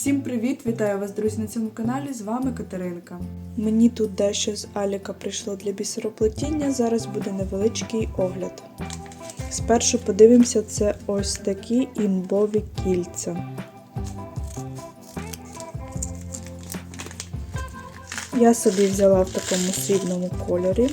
Всім привіт! Вітаю вас, друзі, на цьому каналі. З вами Катеринка. Мені тут дещо з Аліка прийшло для бісероплетіння. Зараз буде невеличкий огляд. Спершу подивимося, це ось такі імбові кільця. Я собі взяла в такому срібному кольорі.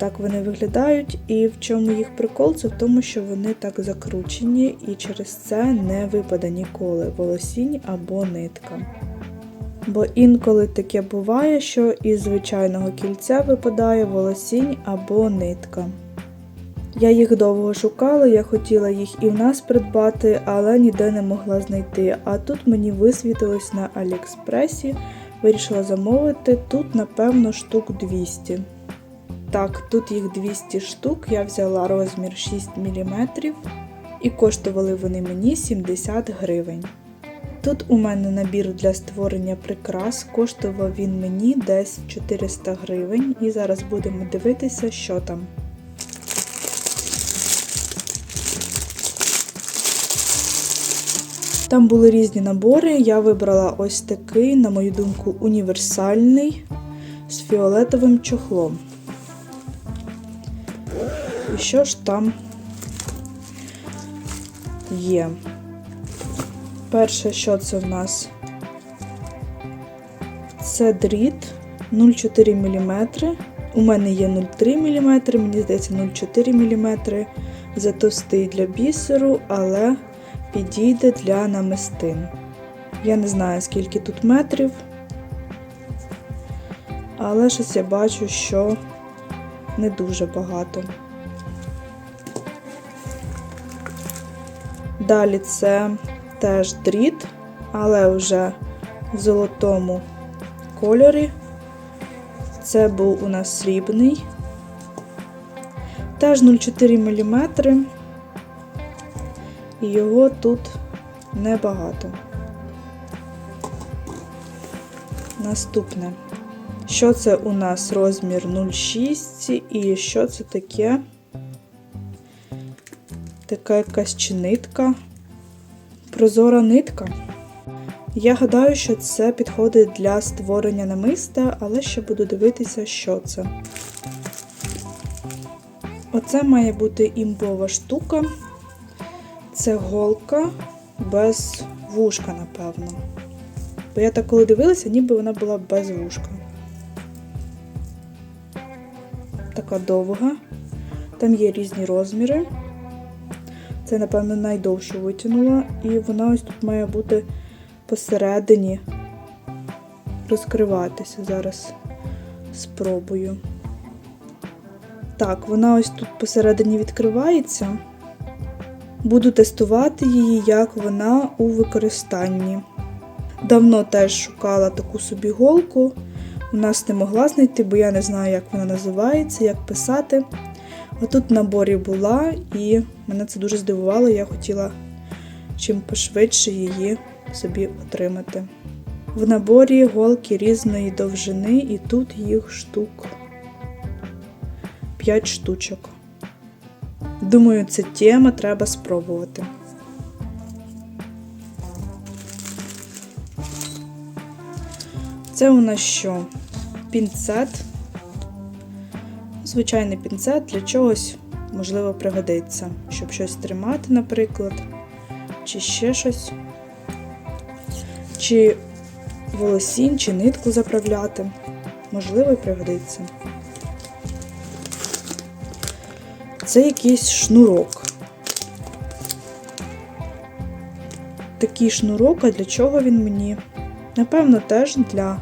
Так вони виглядають, і в чому їх прикол, це в тому, що вони так закручені, і через це не випаде ніколи волосінь або нитка. Бо інколи таке буває, що із звичайного кільця випадає волосінь або нитка. Я їх довго шукала, я хотіла їх і в нас придбати, але ніде не могла знайти. А тут мені висвітилось на Аліекспресі, вирішила замовити, тут, напевно, штук 200. Так, тут їх 200 штук, я взяла розмір 6 мм і коштували вони мені 70 гривень. Тут у мене набір для створення прикрас, коштував він мені десь 400 гривень, і зараз будемо дивитися, що там. Там були різні набори, я вибрала ось такий, на мою думку, універсальний з фіолетовим чохлом. Що ж там є? Перше, що це в нас? Це дріт 0,4 мм. У мене є 0,3 мм, мені здається, 0,4 мм. Затовстий для бісеру, але підійде для намистин. Я не знаю, скільки тут метрів, але щось я бачу, що не дуже багато. Далі це теж дріт, але вже в золотому кольорі. Це був у нас срібний. Теж 0,4 мм. І його тут небагато. Наступне. Що це у нас розмір 0,6 і що це таке? Така якась чи нитка. Прозора нитка. Я гадаю, що це підходить для створення намиста, але ще буду дивитися, що це. Оце має бути імбова штука. Це голка без вушка, напевно. Бо я так коли дивилася, ніби вона була без вушка. Така довга. Там є різні розміри. Це, напевно, найдовшу витягнула, і вона ось тут має бути посередині розкриватися. Зараз спробую. Так, вона ось тут посередині відкривається. Буду тестувати її, як вона у використанні. Давно теж шукала таку собі голку. У нас не могла знайти, бо я не знаю, як вона називається, як писати. А тут в наборі була, і мене це дуже здивувало, я хотіла чим пошвидше її собі отримати. В наборі голки різної довжини, і тут їх штук 5 штучок. Думаю, це тема треба спробувати. Це у нас що? Пінцет. Звичайний пінцет для чогось, можливо, пригодиться, щоб щось тримати, наприклад, чи ще щось, чи волосінь, чи нитку заправляти. Можливо, і пригодиться. Це якийсь шнурок. Такий шнурок, а для чого він мені? Напевно, теж для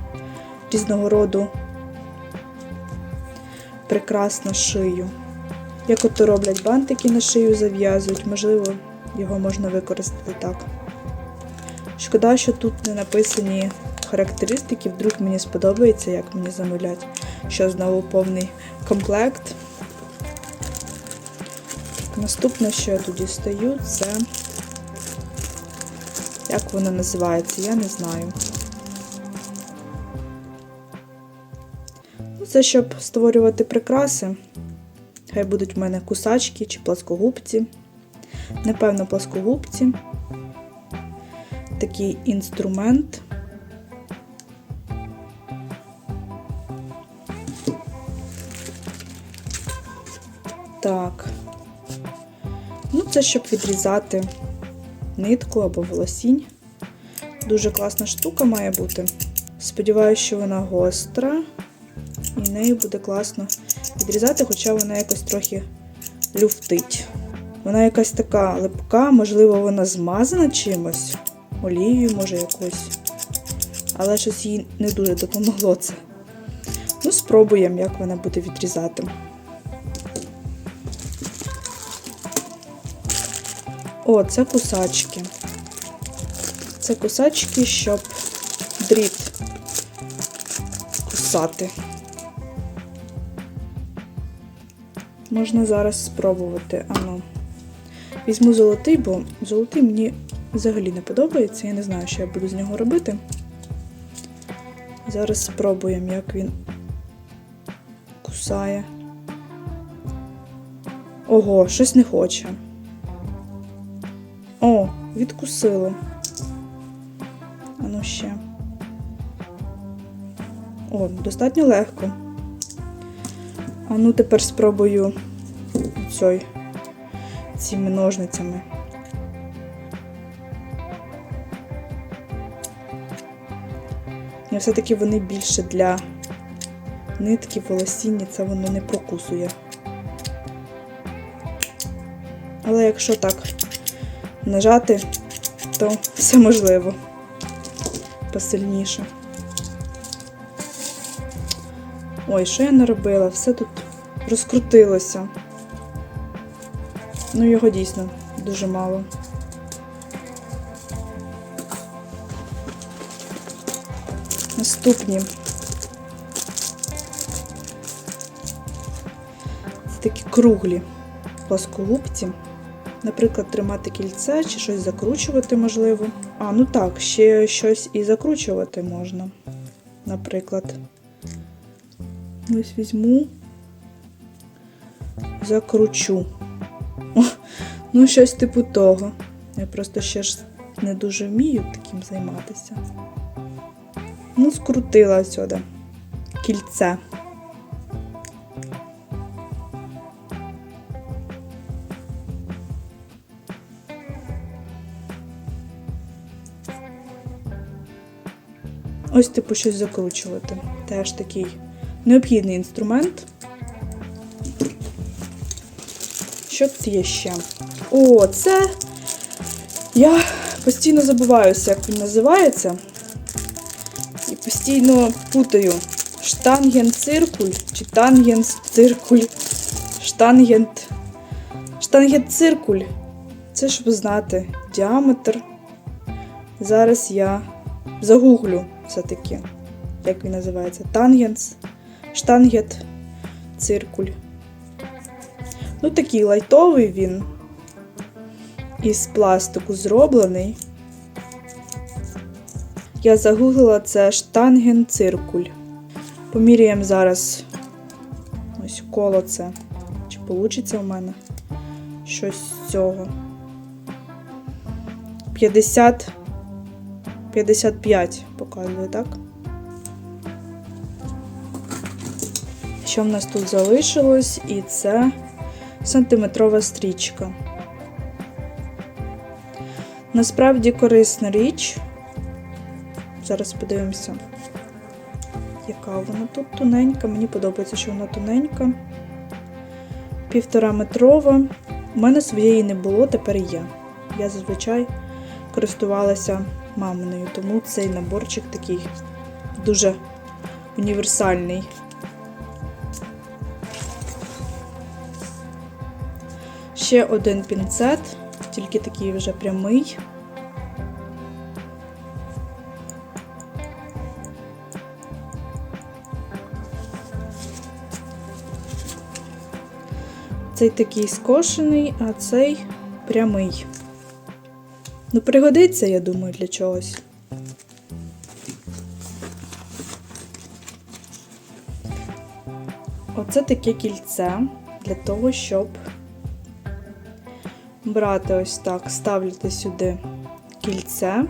різного роду прикрас на шию. Як ото роблять бантики на шию зав'язують, можливо, його можна використати так. Шкода, що тут не написані характеристики, вдруг мені сподобається, як мені замовлять, що знову повний комплект. Наступне, що я тут дістаю, це як воно називається, я не знаю. Це щоб створювати прикраси. Хай будуть в мене кусачки чи пласкогубці. Напевно, плоскогубці. Такий інструмент. Так. Ну, це щоб відрізати нитку або волосінь. Дуже класна штука має бути. Сподіваюся, що вона гостра, нею буде класно відрізати, хоча вона якось трохи люфтить. Вона якась така липка, можливо, вона змазана чимось, олією, може, якось. Але щось їй не дуже допомогло це. Ну, спробуємо, як вона буде відрізати. О, це кусачки. Це кусачки, щоб дріт кусати. Можна зараз спробувати. Ану. Візьму золотий, бо золотий мені взагалі не подобається. Я не знаю, що я буду з нього робити. Зараз спробуємо, як він кусає. Ого, щось не хоче. О, відкусило. А ну ще. О, достатньо легко. А ну тепер спробую цей, цими ножницями. І все-таки вони більше для нитки, волосіння, це воно не прокусує. Але якщо так нажати, то все можливо посильніше. Ой, що я наробила? Все тут розкрутилося. Ну, його дійсно дуже мало. Наступні. Такі круглі плоскогубці. Наприклад, тримати кільце чи щось закручувати можливо. А, ну так, ще щось і закручувати можна. Наприклад. Ось візьму, закручу. Ну, щось типу того. Я просто ще ж не дуже вмію таким займатися. Ну, скрутила сюди кільце. Ось типу щось закручувати. Теж такий необхідний інструмент. Що тут є ще? О, це я постійно забуваюся, як він називається. І постійно путаю штангент-циркуль чи тангенс-циркуль. Штангент. Штангент-циркуль. Це щоб знати діаметр. Зараз я загуглю все-таки, як він називається. Тангенс, штангет, циркуль. Ну, такий лайтовий він. Із пластику зроблений. Я загуглила це штанген-циркуль. Поміряємо зараз ось коло це. Чи вийде в мене щось з цього. 50 55 показує, так? Що в нас тут залишилось? І це сантиметрова стрічка. Насправді корисна річ. Зараз подивимося, яка вона тут тоненька. Мені подобається, що вона тоненька. Півтора метрова. У мене своєї не було, тепер є. Я зазвичай користувалася маминою, тому цей наборчик такий дуже універсальний. Ще один пінцет, тільки такий вже прямий. Цей такий скошений, а цей прямий. Ну, пригодиться, я думаю, для чогось. Оце таке кільце для того, щоб брати ось так, ставляти сюди кільце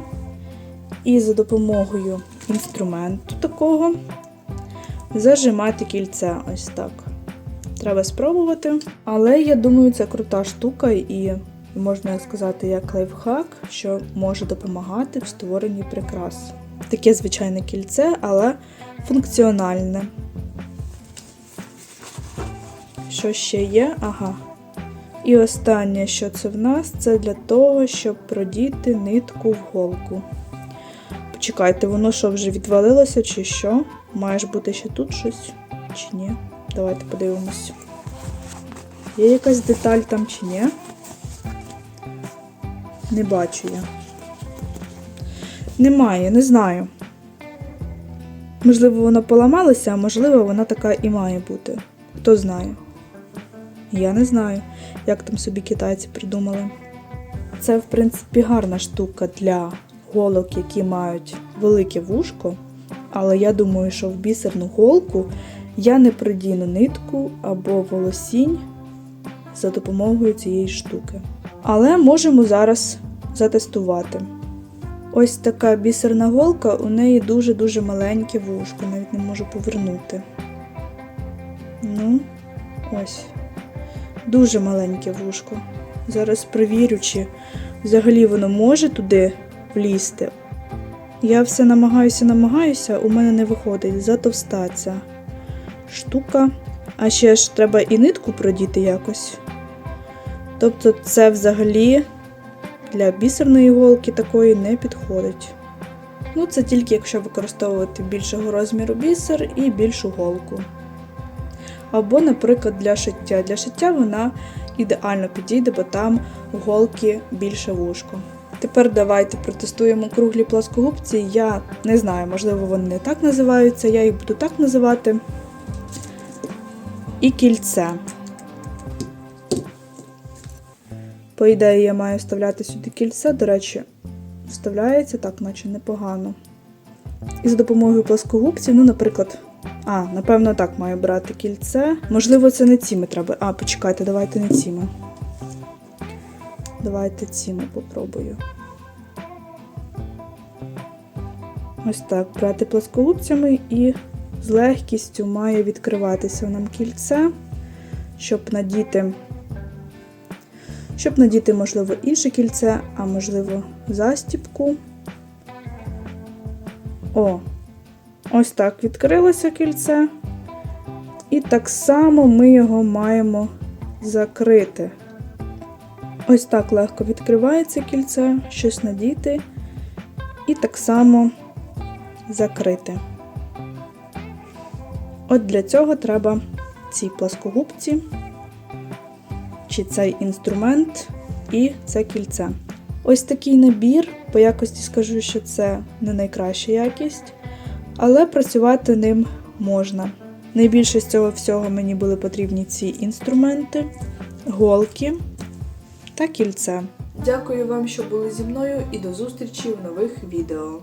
і за допомогою інструменту такого зажимати кільце ось так. Треба спробувати. Але я думаю, це крута штука і можна сказати як лайфхак, що може допомагати в створенні прикрас. Таке звичайне кільце, але функціональне. Що ще є? Ага. І останнє, що це в нас, це для того, щоб продіти нитку в голку. Почекайте, воно що вже відвалилося, чи що? Має ж бути ще тут щось, чи ні? Давайте подивимось. Є якась деталь там чи ні? Не бачу я. Немає, не знаю. Можливо, вона поламалася, а можливо, вона така і має бути. Хто знає. Я не знаю, як там собі китайці придумали. Це, в принципі, гарна штука для голок, які мають велике вушко. Але я думаю, що в бісерну голку я не продіну нитку або волосінь за допомогою цієї штуки. Але можемо зараз затестувати. Ось така бісерна голка, у неї дуже-дуже маленьке вушко, навіть не можу повернути. Ну, ось. Дуже маленьке вушко. Зараз перевірю, чи взагалі воно може туди влізти. Я все намагаюся, намагаюся, у мене не виходить. Затовста ця штука. А ще ж треба і нитку продіти якось. Тобто це взагалі для бісерної голки такої не підходить. Ну, це тільки якщо використовувати більшого розміру бісер і більшу голку. Або, наприклад, для шиття. Для шиття вона ідеально підійде, бо там голки більше вушко. Тепер давайте протестуємо круглі плоскогубці. Я не знаю, можливо, вони не так називаються, я їх буду так називати. І кільце. По ідеї, я маю вставляти сюди кільце, до речі, вставляється так, наче непогано. І за допомогою плоскогубців, ну, наприклад, а, напевно, так маю брати кільце. Можливо, це не ціми треба. А, почекайте, давайте не ціми. Давайте ціми попробую. Ось так, брати плоскогубцями і з легкістю має відкриватися нам кільце, щоб надіти, щоб надіти, можливо, інше кільце, а можливо, застіпку. О, ось так відкрилося кільце. І так само ми його маємо закрити. Ось так легко відкривається кільце, щось надіти, і так само закрити. От для цього треба ці плоскогубці, чи цей інструмент і це кільце. Ось такий набір, по якості скажу, що це не найкраща якість, але працювати ним можна. Найбільше з цього всього мені були потрібні ці інструменти, голки та кільце. Дякую вам, що були зі мною, і до зустрічі в нових відео.